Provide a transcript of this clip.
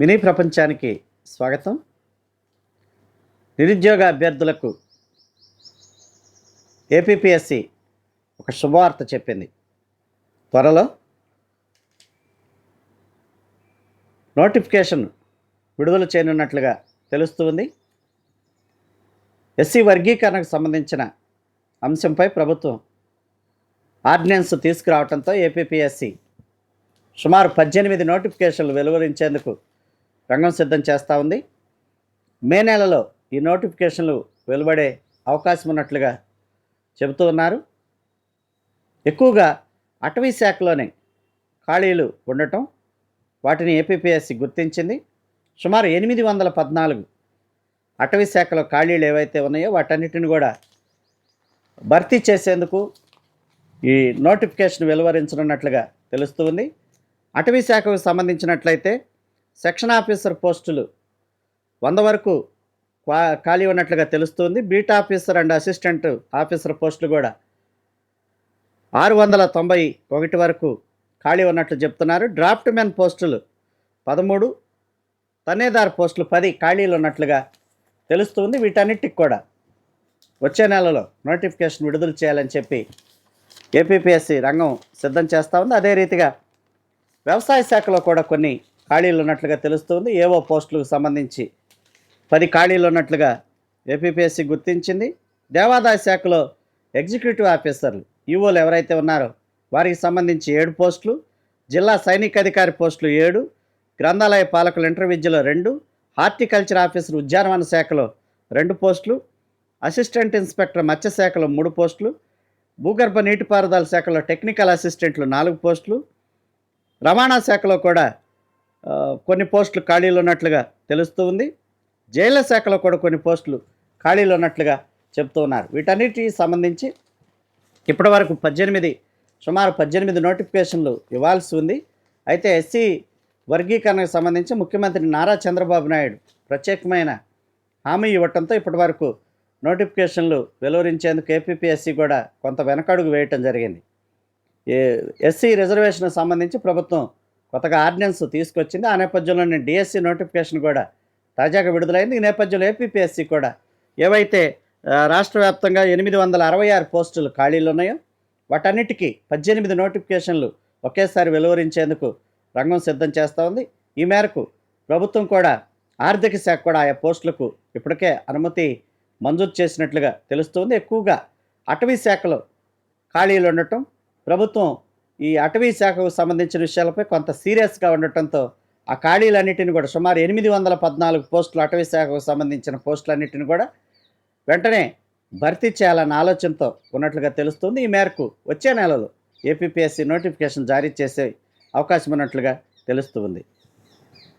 Mini ప్రపంచానికి స్వాగతం. నిరుద్యోగ అభ్యర్థులకు ఏపీఎస్సి ఒక శుభవార్త చెప్పింది. త్వరలో నోటిఫికేషన్ విడుదల చేయనున్నట్లుగా తెలుస్తుంది ఎస్సీ వర్గీకరణకు సంబంధించిన అంశంపై ప్రభుత్వం ఆర్డినెన్స్ తీసుకురావడంతో ఏపీఎస్సి సుమారు పద్దెనిమిది నోటిఫికేషన్లు వెలువరించేందుకు రంగం సిద్ధం చేస్తూ ఉంది. మే నెలలో ఈ నోటిఫికేషన్లు వెలువడే అవకాశం ఉన్నట్లుగా చెబుతూ ఉన్నారు. ఎక్కువగా అటవీ శాఖలోనే ఖాళీలు ఉండటం వాటిని ఏపీపీఎస్సి గుర్తించింది. సుమారు ఎనిమిది వందల పద్నాలుగు అటవీ శాఖలో ఖాళీలు ఏవైతే ఉన్నాయో వాటన్నిటిని కూడా భర్తీ చేసేందుకు ఈ నోటిఫికేషన్ వెలువరించనున్నట్లుగా తెలుస్తుంది అటవీ శాఖకు సంబంధించినట్లయితే సెక్షన్ ఆఫీసర్ పోస్టులు వంద వరకు ఖాళీ ఉన్నట్లుగా తెలుస్తుంది. Beat officer and assistant officer పోస్టులు కూడా ఆరు వందల తొంభై ఒకటి వరకు ఖాళీ ఉన్నట్లు చెప్తున్నారు. డ్రాఫ్ట్ మెన్ పోస్టులు పదమూడు తనేదార్ పోస్టులు పది ఖాళీలు ఉన్నట్లుగా తెలుస్తుంది వీటన్నిటికి కూడా. వచ్చే నెలలో నోటిఫికేషన్ విడుదల చేయాలని చెప్పి ఏపీపీఎస్సి రంగం సిద్ధం చేస్తూ ఉంది. అదే రీతిగా వ్యవసాయ శాఖలో కూడా కొన్ని ఖాళీలు ఉన్నట్లుగా తెలుస్తుంది. ఏవో పోస్టులకు సంబంధించి పది ఖాళీలు ఉన్నట్లుగా ఏపీపీఎస్సీ గుర్తించింది. దేవాదాయ శాఖలో ఎగ్జిక్యూటివ్ ఆఫీసర్లు ఈవోలు ఎవరైతే ఉన్నారో వారికి సంబంధించి ఏడు పోస్టులు జిల్లా సైనిక అధికారి పోస్టులు ఏడు గ్రంథాలయ పాలకులు ఇంటర్ విద్యలో రెండు హార్టికల్చర్ ఆఫీసర్ ఉద్యానవన శాఖలో రెండు పోస్టులు అసిస్టెంట్ ఇన్స్పెక్టర్ మత్స్య శాఖలో మూడు పోస్టులు భూగర్భ నీటిపారుదల శాఖలో టెక్నికల్ అసిస్టెంట్లు నాలుగు పోస్టులు రవాణా శాఖలో కూడా కొన్ని పోస్టులు ఖాళీలు ఉన్నట్లుగా తెలుస్తూ ఉంది. జైళ్ళ శాఖలో కూడా కొన్ని పోస్టులు ఖాళీలు ఉన్నట్లుగా చెప్తూ ఉన్నారు. వీటన్నిటికి సంబంధించి ఇప్పటివరకు పద్దెనిమిది సుమారు పద్దెనిమిది నోటిఫికేషన్లు ఇవ్వాల్సి ఉంది. అయితే ఎస్సీ వర్గీకరణకు సంబంధించి ముఖ్యమంత్రి నారా చంద్రబాబు నాయుడు ప్రత్యేకమైన హామీ ఇవ్వటంతో ఇప్పటివరకు నోటిఫికేషన్లు వెలువరించేందుకు ఏపీపీఎస్సీ కూడా కొంత వెనకడుగు వేయటం జరిగింది. ఏ ఎస్సీ రిజర్వేషన్కి సంబంధించి ప్రభుత్వం కొత్తగా ఆర్డినెన్స్ తీసుకొచ్చింది. ఆ నేపథ్యంలోనే డిఎస్సి నోటిఫికేషన్ కూడా తాజాగా విడుదలైంది. ఈ నేపథ్యంలో ఏపీపీఎస్సీ కూడా ఏవైతే రాష్ట్ర వ్యాప్తంగా ఎనిమిది వందల అరవై ఆరు పోస్టులు ఖాళీలు ఉన్నాయో వాటన్నిటికీ పద్దెనిమిది నోటిఫికేషన్లు ఒకేసారి వెలువరించేందుకు రంగం సిద్ధం చేస్తూ ఉంది. ఈ మేరకు ప్రభుత్వం కూడా ఆర్థిక శాఖ కూడా ఆయా పోస్టులకు ఇప్పటికే అనుమతి మంజూరు చేసినట్లుగా తెలుస్తుంది. ఎక్కువగా అటవీ శాఖలో ఖాళీలు ఉండటం ప్రభుత్వం ఈ అటవీ శాఖకు సంబంధించిన విషయాలపై కొంత సీరియస్గా ఉండటంతో ఆ ఖాళీలన్నిటిని కూడా సుమారు ఎనిమిది వందల పద్నాలుగు పోస్టులు అటవీ శాఖకు సంబంధించిన పోస్టులన్నిటిని కూడా వెంటనే భర్తీ చేయాలన్న ఆలోచనతో ఉన్నట్లుగా తెలుస్తుంది. ఈ మేరకు వచ్చే నెలలో ఏపీపీఎస్సీ నోటిఫికేషన్ జారీ చేసే అవకాశం ఉన్నట్లుగా తెలుస్తుంది